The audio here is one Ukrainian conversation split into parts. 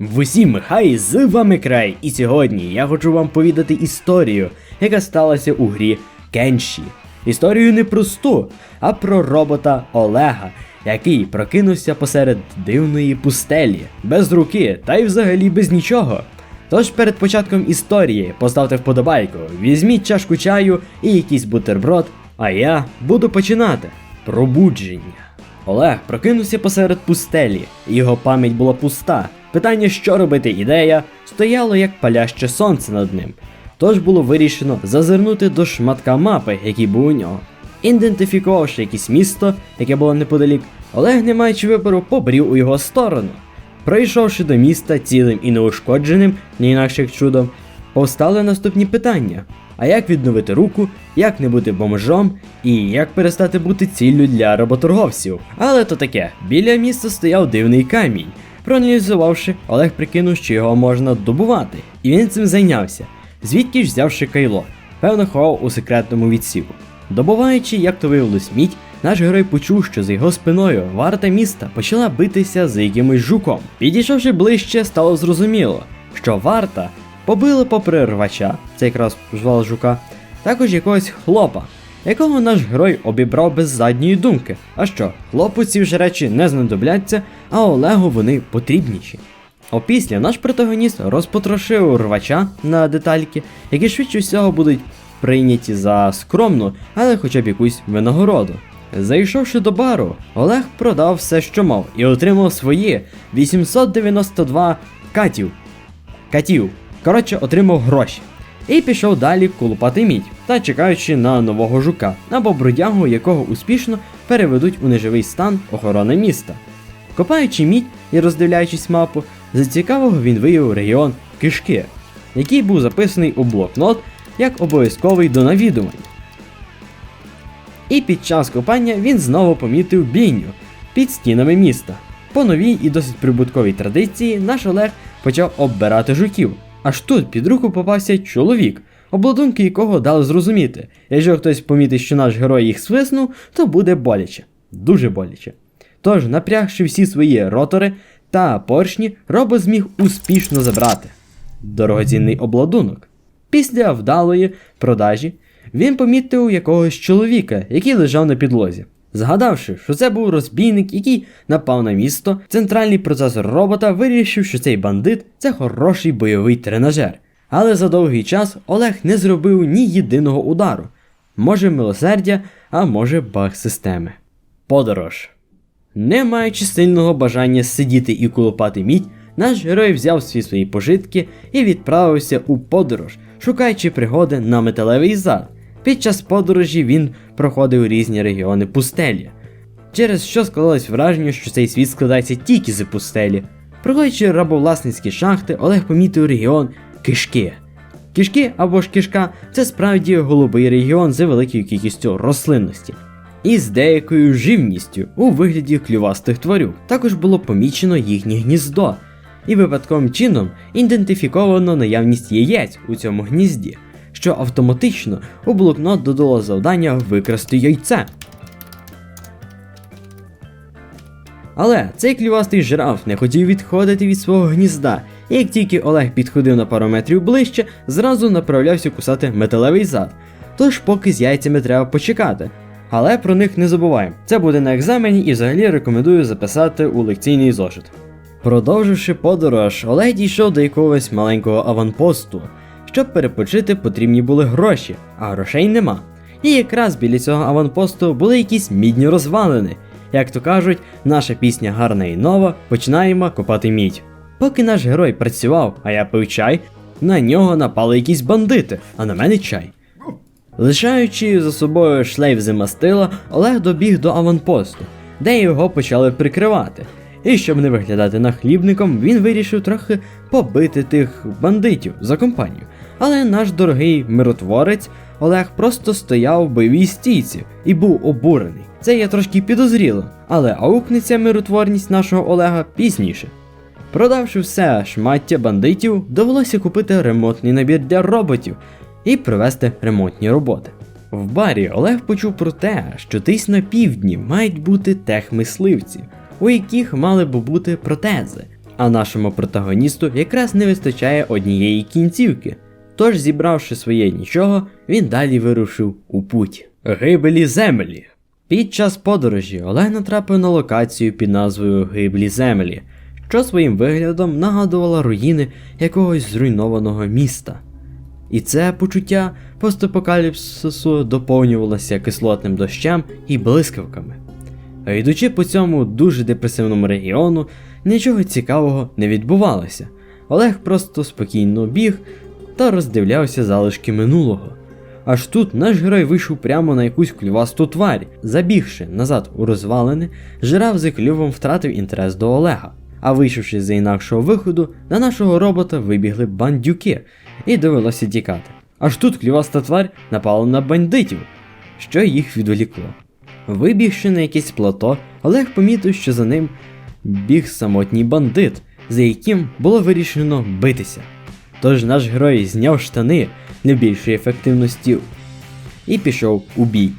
Усім хай з вами край, і сьогодні я хочу вам повідати історію, яка сталася у грі Кенші. Історію не просту, а про робота Олега, який прокинувся посеред дивної пустелі, без руки та й взагалі без нічого. Тож перед початком історії поставте вподобайку, візьміть чашку чаю і якийсь бутерброд, а я буду починати. Пробудження. Олег прокинувся посеред пустелі, його пам'ять була пуста. Питання, що робити ідея, стояло як паляще сонце над ним. Тож було вирішено зазирнути до шматка мапи, який був у нього. Ідентифікувавши якесь місто, яке було неподалік, Олег, не маючи вибору, побрів у його сторону. Пройшовши до міста цілим і неушкодженим, не інакше чудом, повстали наступні питання: а як відновити руку, як не бути бомжом і як перестати бути ціллю для работорговців. Але то таке, біля міста стояв дивний камінь. Проаналізувавши, Олег прикинув, що його можна добувати, і він цим зайнявся, звідки ж взявши кайло, певно ховав у секретному відсіку. Добуваючи, як то виявилось мідь, наш герой почув, що за його спиною варта міста почала битися за якимось жуком. Підійшовши ближче, стало зрозуміло, що варта побила попри рвача, це якраз звали жука, також якогось хлопа, якого наш герой обібрав без задньої думки. А що, хлопу вже речі не знадобляться, а Олегу вони потрібніші. Опісля наш протагоніст розпотрошив рвача на детальки, які швидше всього будуть прийняті за скромну, але хоча б якусь винагороду. Зайшовши до бару, Олег продав все, що мав, і отримав свої 892 катів. Катів. Коротше, отримав гроші. І пішов далі колупати мідь, та чекаючи на нового жука або бродягу, якого успішно переведуть у неживий стан охорони міста. Копаючи мідь і роздивляючись мапу, за цікавого він виявив регіон Кишки, який був записаний у блокнот як обов'язковий до навідувань. І під час копання він знову помітив бійню під стінами міста. По новій і досить прибутковій традиції наш Олег почав оббирати жуків. Аж тут під руку попався чоловік, обладунки якого дали зрозуміти, якщо хтось помітить, що наш герой їх свиснув, то буде боляче. Дуже боляче. Тож, напрягши всі свої ротори та поршні, робот зміг успішно забрати дорогоцінний обладунок. Після вдалої продажі він помітив якогось чоловіка, який лежав на підлозі. Згадавши, що це був розбійник, який напав на місто, центральний процесор робота вирішив, що цей бандит це хороший бойовий тренажер. Але за довгий час Олег не зробив ні єдиного удару. Може милосердя, а може баг системи. Подорож. Не маючи сильного бажання сидіти і колупати мідь, наш герой взяв всі свої пожитки і відправився у подорож, шукаючи пригоди на металевий зад. Під час подорожі він проходив різні регіони пустелі, через що склалось враження, що цей світ складається тільки з пустелі. Проходячи рабовласницькі шахти, Олег помітив регіон Кишки. Кишки або ж кишка це справді голубий регіон з великою кількістю рослинності. І з деякою живністю у вигляді клювастих тварюк. Також було помічено їхнє гніздо, і випадковим чином ідентифіковано наявність яєць у цьому гнізді, що автоматично у блокнот додало завдання викрасти яйце. Але цей клювастий жираф не хотів відходити від свого гнізда, і як тільки Олег підходив на пару метрів ближче, зразу направлявся кусати металевий зад. Тож поки з яйцями треба почекати. Але про них не забуваємо. Це буде на екзамені і взагалі рекомендую записати у лекційний зошит. Продовживши подорож, Олег дійшов до якогось маленького аванпосту. Щоб перепочити, потрібні були гроші, а грошей нема. І якраз біля цього аванпосту були якісь мідні розвалини. Як то кажуть, наша пісня гарна і нова, починаємо копати мідь. Поки наш герой працював, а я пив чай, на нього напали якісь бандити, а на мене чай. Лишаючи за собою шлейф з мастила, Олег добіг до аванпосту, де його почали прикривати. І щоб не виглядати нахлібником, він вирішив трохи побити тих бандитів за компанію. Але наш дорогий миротворець Олег просто стояв в бойовій стійці і був обурений. Це є трошки підозріло, але аукнеться миротворність нашого Олега пізніше. Продавши все шмаття бандитів, довелося купити ремонтний набір для роботів і провести ремонтні роботи. В барі Олег почув про те, що десь на півдні мають бути техмисливці, у яких мали б бути протези. А нашому протагоністу якраз не вистачає однієї кінцівки. Тож, зібравши своє нічого, він далі вирушив у путь. Гибелі землі. Під час подорожі Олег натрапив на локацію під назвою Гиблі землі, що своїм виглядом нагадувала руїни якогось зруйнованого міста. І це почуття постапокаліпсису доповнювалося кислотним дощем і блискавками. А йдучи по цьому дуже депресивному регіону, нічого цікавого не відбувалося. Олег просто спокійно біг та роздивлявся залишки минулого. Аж тут наш герой вийшов прямо на якусь клювасту тварь. Забігши назад у розвалини, жираф за клювом втратив інтерес до Олега. А вийшовши з інакшого виходу, на нашого робота вибігли бандюки, і довелося тікати. Аж тут клюваста тварь напала на бандитів, що їх відволікло. Вибігши на якесь плато, Олег помітив, що за ним біг самотній бандит, за яким було вирішено битися. Тож наш герой зняв штани для більшої ефективності і пішов у бій.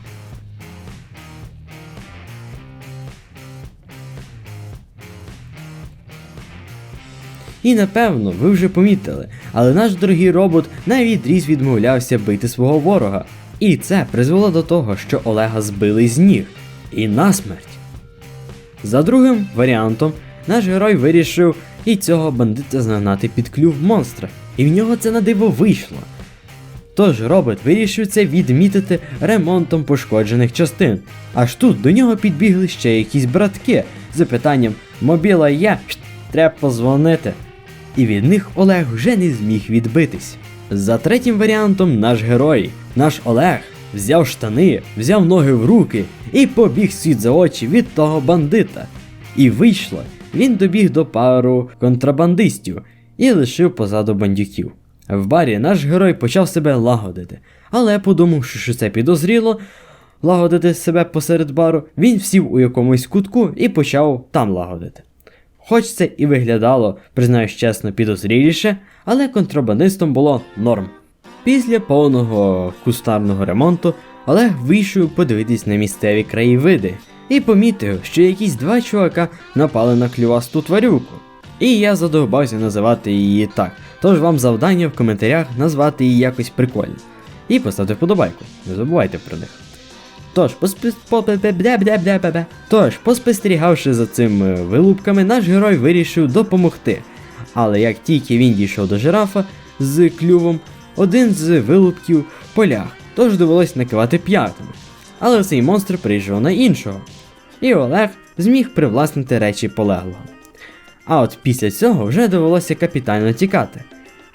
І напевно, ви вже помітили, але наш дорогий робот навідріз відмовлявся бити свого ворога. І це призвело до того, що Олега збили з ніг і насмерть. За другим варіантом, наш герой вирішив і цього бандита загнати під клюв монстра, і в нього це на диво вийшло. Тож робот вирішив це відмітити ремонтом пошкоджених частин. Аж тут до нього підбігли ще якісь братки з запитанням Мобіла є, треба позвонити. І від них Олег вже не зміг відбитись. За третім варіантом наш герой, наш Олег, взяв штани, взяв ноги в руки і побіг світ за очі від того бандита. І вийшло, він добіг до пару контрабандистів і лишив позаду бандюків. В барі наш герой почав себе лагодити, але подумавши, що це підозріло, лагодити себе посеред бару, він сів у якомусь кутку і почав там лагодити. Хоч це і виглядало, признаюсь чесно, підозріліше, але контрабандистом було норм. Після повного кустарного ремонту Олег вийшов подивитись на місцеві краєвиди і помітив, що якісь два чувака напали на клювасту тварюку. І я задовбався називати її так. Тож вам завдання в коментарях назвати її якось прикольно. І поставте вподобайку, не забувайте про них. Тож. Тож, поспостерігавши за цими вилупками, наш герой вирішив допомогти. Але як тільки він дійшов до жирафа з клювом, один з вилупків полях, тож довелось накивати п'ятами. Але цей монстр приїжджав на іншого. І Олег зміг привласнити речі полеглого. А от після цього вже довелося капітально тікати.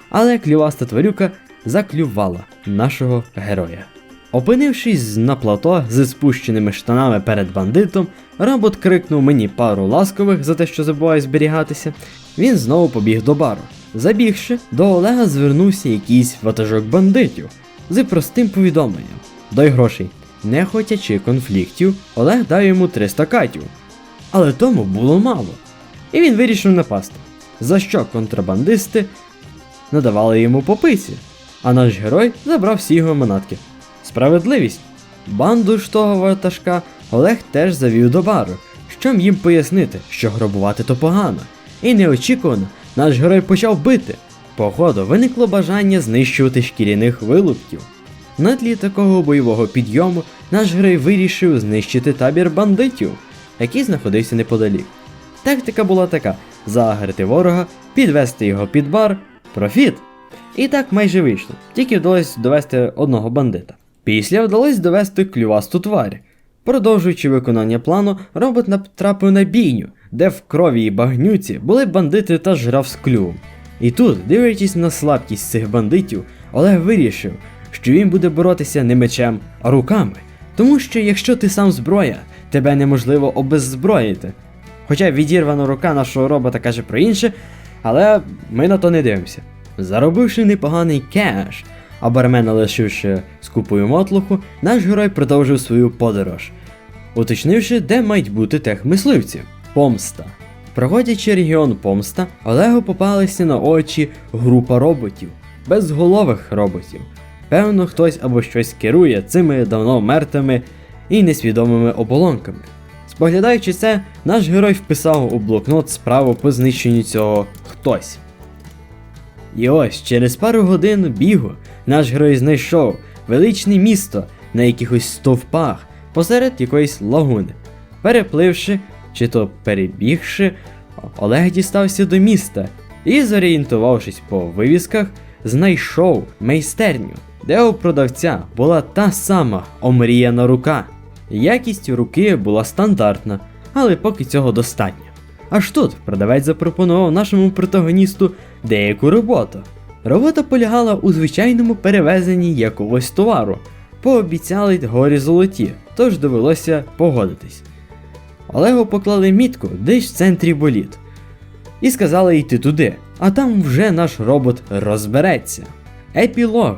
Але клюваста тварюка заклювала нашого героя. Опинившись на плато зі спущеними штанами перед бандитом, робот крикнув мені пару ласкових за те, що забуває зберігатися. Він знову побіг до бару. Забігши, до Олега звернувся якийсь ватажок бандитів з простим повідомленням: Дай грошей. Не хотячи конфліктів, Олег дав йому 300 катів. Але тому було мало. І він вирішив напасти. За що контрабандисти надавали йому попиці, а наш герой забрав всі його манатки. Справедливість. Банду ж того ватажка Олег теж завів до бару, щоб їм пояснити, що грабувати то погано. І неочікувано наш герой почав бити. Походу, виникло бажання знищувати шкіряних вилупків. На тлі такого бойового підйому наш герой вирішив знищити табір бандитів, який знаходився неподалік. Тактика була така: загрити ворога, підвести його під бар, профіт. І так майже вийшло, тільки вдалося довести одного бандита. Після вдалося довести клювасту тварь. Продовжуючи виконання плану, робот натрапив на бійню, де в крові і багнюці були бандити та жрав з клювом. І тут, дивлячись на слабкість цих бандитів, Олег вирішив, що він буде боротися не мечем, а руками. Тому що якщо ти сам зброя, тебе неможливо обеззброїти. Хоча відірвана рука нашого робота каже про інше, але ми на то не дивимося. Заробивши непоганий кеш, а бармена лишивши з купою мотлуху, наш герой продовжив свою подорож, уточнивши, де мають бути тех мисливців помста. Проходячи регіон помста, Олегу попалися на очі група роботів, безголових роботів. Певно, хтось або щось керує цими давно мертвими і несвідомими оболонками. Споглядаючи це, наш герой вписав у блокнот справу по знищенню цього хтось. І ось через пару годин бігу наш герой знайшов величне місто на якихось стовпах посеред якоїсь лагуни. Перепливши чи то перебігши, Олег дістався до міста і, зорієнтувавшись по вивісках, знайшов майстерню, де у продавця була та сама омріяна рука. Якість руки була стандартна, але поки цього достатньо. Аж тут продавець запропонував нашому протагоністу деяку роботу. Робота полягала у звичайному перевезенні якогось товару. Пообіцяли горі золоті, тож довелося погодитись. Олегу поклали мітку десь в центрі боліт. І сказали йти туди, а там вже наш робот розбереться. Епілог.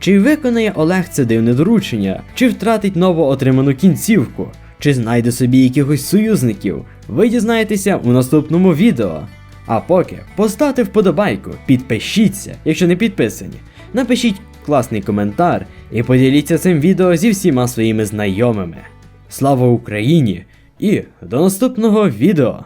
Чи виконає Олег це дивне доручення, чи втратить новоотриману кінцівку, чи знайде собі якихось союзників, ви дізнаєтеся у наступному відео. А поки поставте вподобайку, підпишіться, якщо не підписані. Напишіть класний коментар і поділіться цим відео зі всіма своїми знайомими. Слава Україні! І до наступного відео!